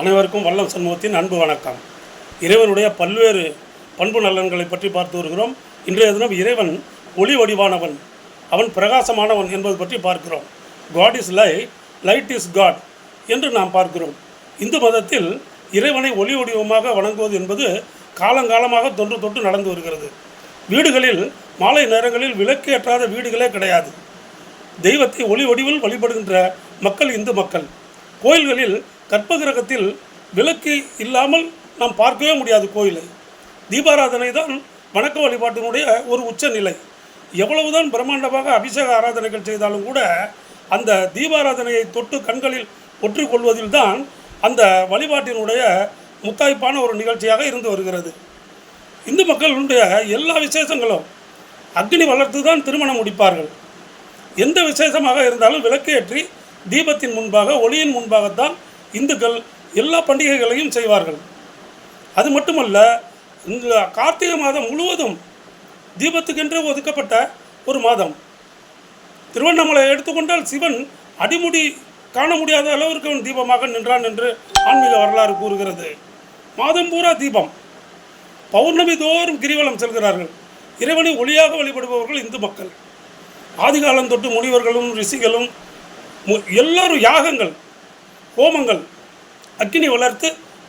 அனைவருக்கும் வல்லம் சண்முகத்தின் அன்பு வணக்கம். இறைவனுடைய பல்வேறு பண்பு நலன்களை பற்றி பார்த்து வருகிறோம். இன்றைய தினம் இறைவன் ஒளி வடிவானவன் அவன் பிரகாசமானவன் என்பது பற்றி பார்க்கிறோம். God is light light is God என்று நாம் பார்க்கிறோம். இந்து மதத்தில் இறைவனை ஒளி வடிவமாக வணங்குவது என்பது காலங்காலமாக தொன்று தொட்டு நடந்து வருகிறது. வீடுகளில் மாலை நேரங்களில் விளக்கு ஏற்றாத வீடுகளே கிடையாது. தெய்வத்தை ஒளி வடிவில் வழிபடுகின்ற மக்கள் இந்து மக்கள். கோயில்களில் கற்பகிரகத்தில் விளக்கு இல்லாமல் நாம் பார்க்கவே முடியாது கோயிலை. தீபாராதனை தான் வணக்க வழிபாட்டினுடைய ஒரு உச்சநிலை. எவ்வளவுதான் பிரம்மாண்டமாக அபிஷேக ஆராதனைகள் செய்தாலும் கூட அந்த தீபாராதனையை தொட்டு கண்களில் ஒற்றிக்கொள்வதில் தான் அந்த வழிபாட்டினுடைய முத்தாய்ப்பான ஒரு நிகழ்ச்சியாக இருந்து வருகிறது. இந்து மக்களுடைய எல்லா விசேஷங்களும் அக்னி வளர்த்து தான் திருமணம் முடிப்பார்கள். எந்த விசேஷமாக இருந்தாலும் விளக்கேற்றி தீபத்தின் முன்பாக ஒளியின் முன்பாகத்தான் இந்துக்கள் எல்லா பண்டிகைகளையும் செய்வார்கள். அது மட்டுமல்ல இந்த கார்த்திகை மாதம் முழுவதும் தீபத்துக்கென்று ஒதுக்கப்பட்ட ஒரு மாதம். திருவண்ணாமலை எடுத்துக்கொண்டால் சிவன் அடிமுடி காண முடியாத அளவிற்கு அவன் தீபமாக நின்றான் என்று ஆன்மீக வரலாறு கூறுகிறது. மாதம் பூரா தீபம். பௌர்ணமி தோறும் கிரிவலம் செல்கிறார்கள். இறைவனை ஒளியாக வழிபடுபவர்கள் இந்து மக்கள். ஆதிகாலம் தொட்டு முனிவர்களும் ரிஷிகளும் மு- எல்லாரும் யாகங்கள். ஹோமங்கள் அக்கினி வளர்த்து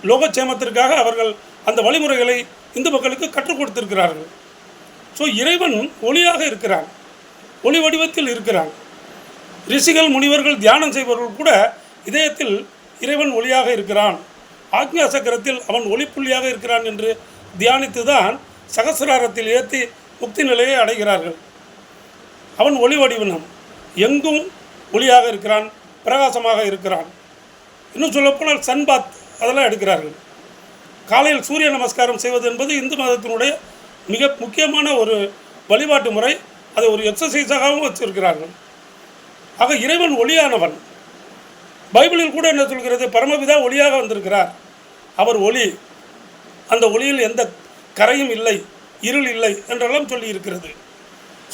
லோகச்சேமத்திற்காக அவர்கள் அந்த வழிமுறைகளை இந்து மக்களுக்கு கற்றுக் கொடுத்திருக்கிறார்கள். ஸோ இறைவன் ஒளியாக இருக்கிறான். ஒளி வடிவத்தில் இருக்கிறான். ரிஷிகள் முனிவர்கள் தியானம் செய்பவர்கள் கூட இதயத்தில் இறைவன் ஒளியாக இருக்கிறான். ஆக்ஞா சக்கரத்தில் அவன் ஒளிப்புள்ளியாக இருக்கிறான் என்று தியானித்து தான் சகசிராரத்தில் ஏற்றி முக்தி நிலையை அடைகிறார்கள். அவன் ஒளி வடிவினம் எங்கும் ஒளியாக இருக்கிறான் பிரகாசமாக இருக்கிறான். இன்னும் சொல்லப்போனால் சன்பாத் அதெல்லாம் எடுக்கிறார்கள். காலையில் சூரிய நமஸ்காரம் செய்வது என்பது இந்து மதத்தினுடைய மிக முக்கியமான ஒரு வழிபாட்டு முறை. அதை ஒரு எக்ஸசைஸாகவும் வச்சிருக்கிறார்கள். ஆக இறைவன் ஒளியானவன். பைபிளில் கூட என்ன சொல்கிறது? பரமபிதா ஒளியாக வந்திருக்கிறார். அவர் ஒளி. அந்த ஒளியில் எந்த கரையும் இல்லை இருள் இல்லை என்றெல்லாம் சொல்லி இருக்கிறது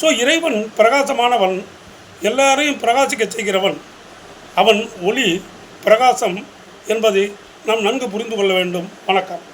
ஸோ இறைவன் பிரகாசமானவன். எல்லாரையும் பிரகாசிக்க செய்கிறவன். அவன் ஒளி. பிரகாசம் என்பதை நாம் நன்கு புரிந்து கொள்ள வேண்டும். வணக்கம்.